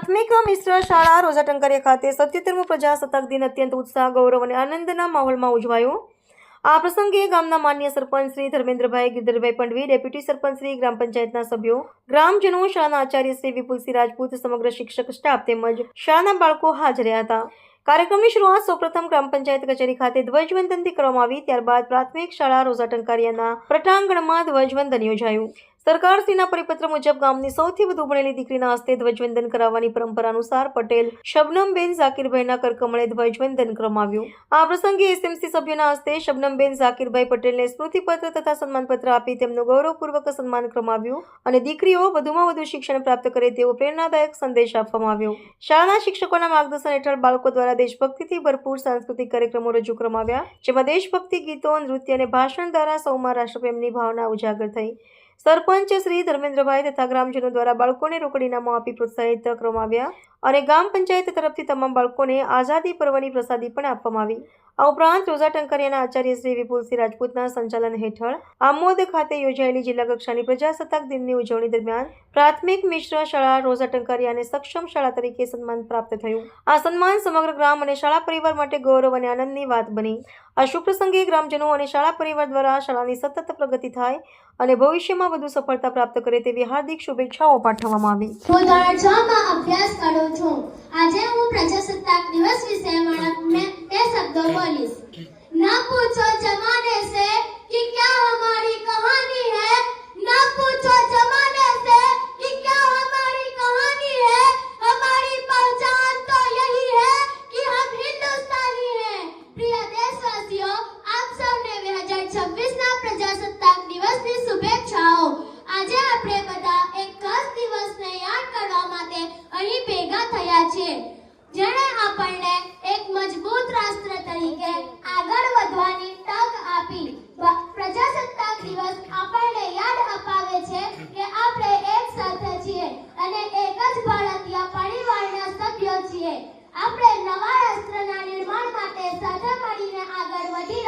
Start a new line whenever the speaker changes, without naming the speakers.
પ્રાથમિક મિશ્ર શાળા રોઝા ટંકારિયા ખાતે સત્યોતેરમો પ્રજાસત્તાક દિન અત્યંત ઉત્સાહ, ગૌરવ અને આનંદના માહોલમાં ઉજવાયો. આ પ્રસંગે ગામના માન્ય સરપંચ શ્રી ધર્મેન્દ્રભાઈ ગિરધરભાઈ પંડવી, ડેપ્યુટી સરપંચ શ્રી ગ્રામ પંચાયતના સભ્યો, ગ્રામજનો, શાળાના આચાર્ય શ્રી વિપુલસિંહ રાજપૂત, સમગ્ર શિક્ષક સ્ટાફ તેમજ શાળાના બાળકો હાજર રહ્યા હતા. કાર્યક્રમની શરૂઆત સૌપ્રથમ ગ્રામ પંચાયત કચેરી ખાતે ધ્વજવંદનથી કરવામાં આવી, ત્યારબાદ પ્રાથમિક શાળા રોઝા ટંકારિયાના પ્રટાંગણમાં ધ્વજવંદન યોજાયું. સરકારશ્રીના પરિપત્ર મુજબ ગામની સૌથી વધુ ભણેલી દીકરીના હસ્તે ધ્વજવંદન કરાવવાની પરંપરા અનુસાર પટેલ શબનમબેન ઝાકીરભાઈના કરકમળે ધ્વજવંદન કરવામાં આ પ્રસંગે એસએમસી સભ્યના હસ્તે શબનમબેન ઝાકીરભાઈ પટેલને સ્મૃતિપત્ર તથા સન્માનપત્ર આપી તેમનું ગૌરવપૂર્વક સન્માન કરવામાં અને દીકરીઓ વધુમાં વધુ શિક્ષણ પ્રાપ્ત કરે તેવો પ્રેરણાદાયક સંદેશ આપવામાં આવ્યો. શાળાના શિક્ષકોના માર્ગદર્શન હેઠળ બાળકો દ્વારા દેશભક્તિથી ભરપૂર સાંસ્કૃતિક કાર્યક્રમો રજૂ કરવામાં આવ્યા જેમાં દેશભક્તિ ગીતો, નૃત્ય અને ભાષણ દ્વારા સૌમાં રાષ્ટ્રપ્રેમની ભાવના ઉજાગર થઈ. સરપંચ શ્રી ધર્મેન્દ્રભાઈ તથા ગ્રામજનો દ્વારા બાળકોને રોકડ ઇનામો આપી પ્રોત્સાહિત કરવામાં આવ્યા અને ગ્રામ પંચાયત તરફથી તમામ બાળકોને આઝાદી પર્વની પ્રસાદી પણ આપવામાં આવી. આ ઉપરાંત રોઝા ટંકારિયાના આચાર્ય શ્રી વિપુલસિંહ રાજપૂતના સંચાલન હેઠળ આમોદ ખાતે યોજાયેલી જિલ્લા કક્ષાની પ્રજાસત્તાક દિનની ઉજવણી દરમિયાન પ્રાથમિક મિશ્ર શાળા, રોઝા ટંકારિયાને સક્ષમ શાળા તરીકે સન્માન પ્રાપ્ત થયું. આ સન્માન સમગ્ર ગ્રામ અને શાળા પરિવાર માટે ગૌરવ અને આનંદની વાત બની. આ શુભ પ્રસંગે ગ્રામજનો અને શાળા પરિવાર દ્વારા શાળાની સતત પ્રગતિ થાય અને ભવિષ્યમાં વધુ સફળતા પ્રાપ્ત કરે તેવી હાર્દિક શુભેચ્છાઓ પાઠવવામાં આવી.
હું ધોરણ અભ્યાસ કરું છું. આજે હું પ્રજાસત્તાક દિવસ વિશે મારા બે શબ્દો બોલીશ. કે આપણે એક સાથે છીએ અને એક જ ભારતીય પરિવારના સભ્યો છીએ. આપણે નવા રાષ્ટ્રના નિર્માણ માટે સાથે મળીને આગળ વધી